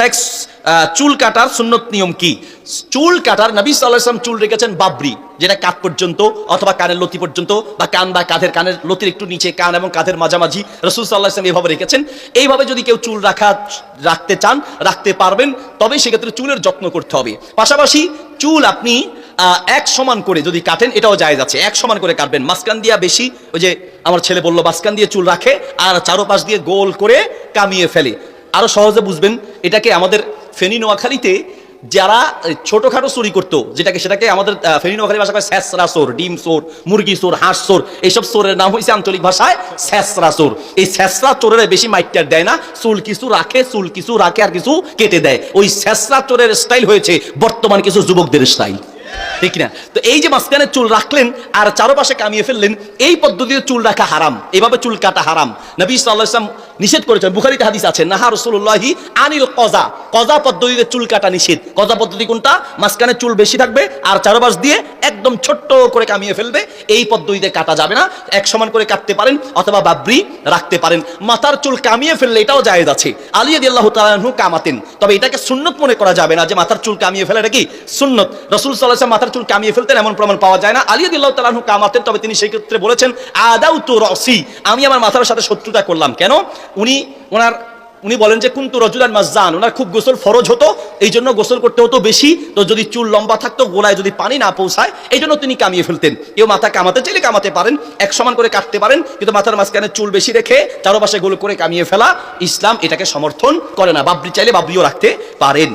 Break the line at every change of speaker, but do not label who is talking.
শেখ চুল কাটার সুন্নত নিয়ম কি? চুল কাটার, নবী সাল্লাম চুল রেখেছেন বাবরি, যেটা কাত পর্যন্ত অথবা কানের লতি পর্যন্ত বা কান বা কাঁধের কানের লতির একটু নিচে কান এবং কাঁধের মাঝামাঝি রসুল সাল্লাহ ইসলাম এইভাবে রেখেছেন। এইভাবে যদি কেউ চুল রাখা, রাখতে চান, রাখতে পারবেন, তবে সেক্ষেত্রে চুলের যত্ন করতে হবে। পাশাপাশি চুল আপনি এক সমান করে যদি কাটেন, এটাও যায় যাচ্ছে এক সমান করে কাটবেন। মাঝখান দিয়া বেশি, ওই যে আমার ছেলে বলল, মাঝখান দিয়ে চুল রাখে, আর চারোপাশ দিয়ে গোল করে কামিয়ে ফেলে। আরও সহজে বুঝবেন এটাকে আমাদের ফেনী নোয়াখালীতে যারা ছোটখাটো চুরি করতো, যেটাকে সেটাকে আমাদের ফেনী নোয়াখালী ভাষা কয় স্যাসরা সোর ডিম সোর মুরগি সোর হাঁস সোর এইসব সোরের নাম হয়েছে আঞ্চলিক ভাষায় স্যাসরা সোর এই স্যাসরা চোরের বেশি মাইটার দেয় না, চুল কিছু রাখে, চুল কিছু রাখে আর কিছু কেটে দেয়। ওই স্যাসরা চোরের স্টাইল হয়েছে বর্তমান কিছু যুবকদের স্টাইল ঠিক না তো এই যে মাঝখানে চুল রাখলেন আর চারপাশে কামিয়ে ফেললেন, এই পদ্ধতিতে চুল রাখা হারাম। এভাবে চুল কাটা হারাম। নবী সাল্লাম নিষেধ করেছেন। বুখারিতে হাদিস আছে, নাহা রসুল্লাহি আনিল কজা। কজা পদ্ধতিতে চুল কাটা নিষেধ। কজা পদ্ধতি কোনটা? মাঝখানে চুল বেশি থাকবে আর চারপাশ দিয়ে একদম ছোট্ট করে কামিয়ে ফেলবে, এই পদ্ধতিতে কাটা যাবে না। এক সমান করে কাটতে পারেন অথবা বাবরি রাখতে পারেন। মাথার চুল কামিয়ে ফেললে এটাও জায়েজ আছে। আলী আল্লাহ তালু কামাতেন। তবে এটাকে সুন্নত মনে করা যাবে না যে মাথার চুল কামিয়ে ফেলে এটা কি সুন্নত। রসুল সাল্লাহ মাথার চুল কামিয়ে ফেলতেন, এমন প্রমাণ পাওয়া যায় না। আলী আল্লাহ তালু কামাতেন, তবে তিনি সেই ক্ষেত্রে বলেছেন আদাউ তো রসি। আমি আমার মাথার সাথে শত্রুতা করলাম। কেন? উনি, ওনার উনি বলেন যে, কুন্তু রজুলান মাজান ওনার খুব গোসল ফরজ হতো এই জন্য গোসল করতে হতো বেশি। তো যদি চুল লম্বা থাকতো, গোলায় যদি পানি না পৌঁছায় এই জন্য তিনি কামিয়ে ফেলতেন। কেউ মাথা কামাতে চাইলে কামাতে পারেন, এক সমান করে কাটতে পারেন, কিন্তু মাথার মাঝখানে চুল বেশি রেখে চারোপাশে গোল করে কামিয়ে ফেলা, ইসলাম এটাকে সমর্থন করে না। বাবরি চাইলে বাবরিও রাখতে পারেন।